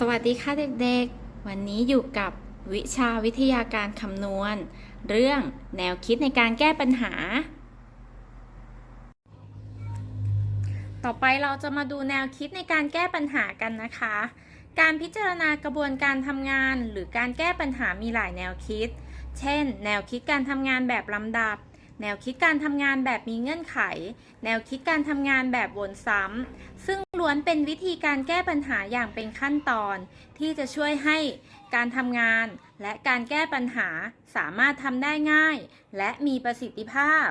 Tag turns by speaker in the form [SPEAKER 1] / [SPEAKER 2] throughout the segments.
[SPEAKER 1] สวัสดีค่ะเด็กๆ วันนี้อยู่กับวิชาวิทยาการคำนวณ เรื่องแนวคิดในการแก้ปัญหา ต่อไปเราจะมาดูแนวคิดในการแก้ปัญหากันนะคะ การพิจารณากระบวนการทำงานหรือการแก้ปัญหามีหลายแนวคิด เช่น แนวคิดการทำงานแบบลำดับแนวคิดการทำงานแบบมีเงื่อนไข แนวคิดการทำงานแบบวนซ้ำ ซึ่ง ล้วนเป็นวิธีการแก้ปัญหาอย่างเป็นขั้นตอน ที่จะช่วยให้การทำงาน และการแก้ปัญหาสามารถทำได้ง่าย และมีประสิทธิภาพ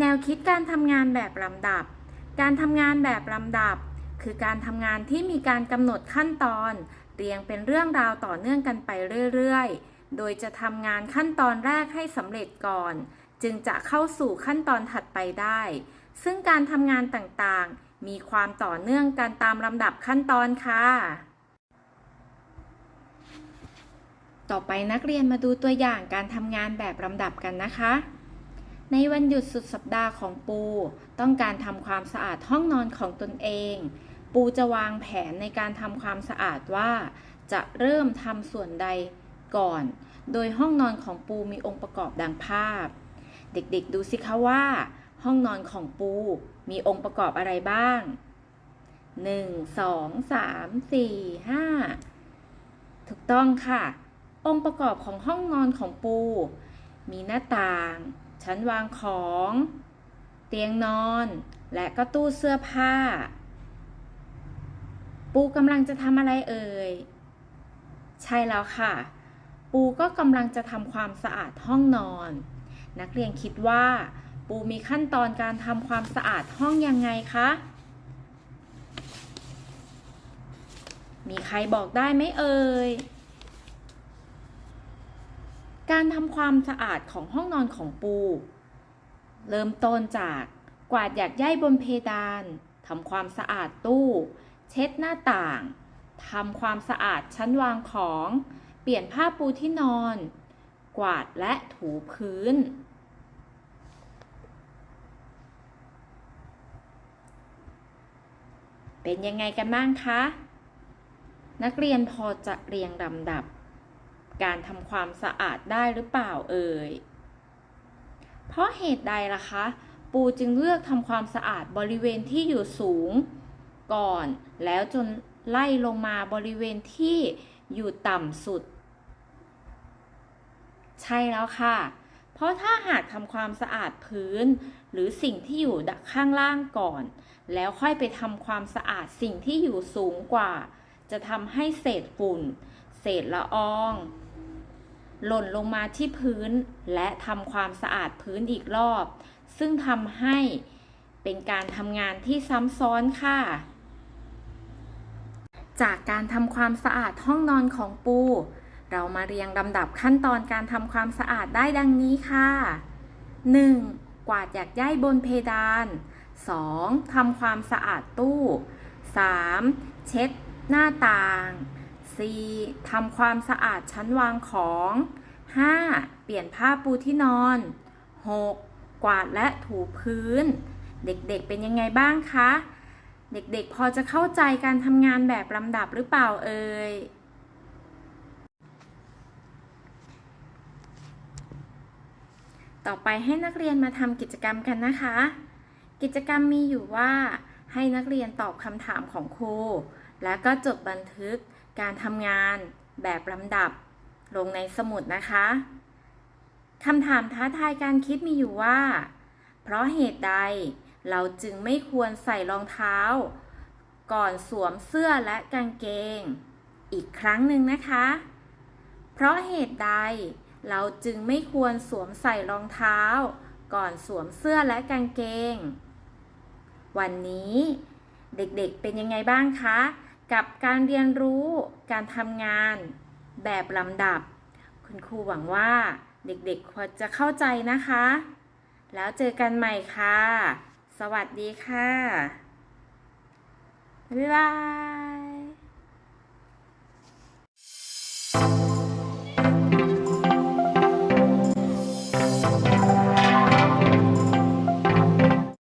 [SPEAKER 1] แนวคิดการทำงานแบบลำดับ การทำงานแบบลำดับ คือการทำงานที่มีการกำหนดขั้นตอน เรียงเป็นเรื่องราวต่อเนื่องกันไปเรื่อยๆ โดยจะทำงานขั้นตอนแรกให้สำเร็จก่อน จึงจะเข้าสู่ขั้นตอนถัดไปได้ ซึ่งการทำงานต่างๆ มีความต่อเนื่องกันตามลำดับขั้นตอนค่ะ ต่อไปนักเรียนมาดูตัวอย่างการทำงานแบบลำดับกันนะคะ ในวันหยุดสุดสัปดาห์ของปู ต้องการทำความสะอาดห้องนอนของตนเอง ปูจะวางแผนในการทำความสะอาดว่า จะเริ่มทำส่วนใดก่อน โดยห้องนอนของปูมีองค์ประกอบดังภาพ เด็กๆดูสิคะว่า ห้องนอนของปู มีองค์ประกอบอะไรบ้าง 1 2 3 4 5 ถูกต้องค่ะ องค์ประกอบของห้องนอนของปู มีหน้าต่าง ชั้นวางของ เตียงนอน และก็ตู้เสื้อผ้า ปูกำลังจะทำอะไรเอ่ย ใช่แล้วค่ะ ปูก็กำลังจะทำความสะอาดห้องนอน นักเรียนคิดว่า ปูมีขั้นตอนการทำความสะอาดห้องยังไงคะ มีใครบอกได้ไหมเอ่ย การทำความสะอาดของห้องนอนของปู เริ่มต้นจากกวาดหยากใยบนเพดานทำความสะอาดตู้ เช็ดหน้าต่างทำความสะอาดชั้นวางของ เปลี่ยนผ้าปูที่นอน กวาดและถูพื้น เป็นยังไงกันบ้างคะ นักเรียนพอจะเรียงลำดับ การทำความสะอาดได้หรือเปล่าเอ่ย เพราะเหตุใดล่ะคะ ปูจึงเลือกทำความสะอาดบริเวณที่อยู่สูง ก่อนแล้วจนไล่ลงมาบริเวณที่อยู่ต่ำสุด ใช่แล้วค่ะ เพราะถ้าหากทำความสะอาดพื้น หรือสิ่งที่อยู่ข้างล่างก่อน แล้วค่อยไปทำความสะอาดสิ่งที่อยู่สูงกว่า จะทำให้เศษฝุ่น เศษละออง หล่นลงมาที่พื้น และทำความสะอาดพื้นอีกรอบ ซึ่งทำให้เป็นการทำงานที่ซ้ำซ้อนค่ะจากการทำความสะอาดห้องนอนของปู เรามาเรียงลำดับขั้นตอนการทำความสะอาดได้ดังนี้ค่ะ 1. กวาดหยากใยบนเพดาน 2. ทำความสะอาดตู้ 3. เช็ดหน้าต่าง 4. ทำความสะอาดชั้นวางของ 5. เปลี่ยนผ้าปูที่นอน 6. กวาดและถูพื้น เด็กๆเป็นยังไงบ้างคะ เด็กๆพอจะเข้าใจการทำงานแบบลำดับหรือเปล่าเอ่ย ต่อไปให้นักเรียนมาทำกิจกรรมกันนะคะ กิจกรรมมีอยู่ว่า ให้นักเรียนตอบคำถามของครู แล้วก็จดบันทึกการทำงานแบบลำดับ ลงในสมุดนะคะคำถามท้าทายการคิดมีอยู่ว่า เพราะเหตุใดเราจึงไม่ควรใส่รองเท้า ก่อนสวมเสื้อและกางเกง อีกครั้งหนึ่งนะคะ เพราะเหตุใด เราจึงไม่ควรสวมใส่รองเท้า ก่อนสวมเสื้อและกางเกง วันนี้เด็กๆเป็นยังไงบ้างคะ กับการเรียนรู้ การทำงาน แบบลำดับ คุณครูหวังว่าเด็กๆควรจะเข้าใจนะคะ แล้วเจอกันใหม่ค่ะ สวัสดีค่ะ บ๊ายบาย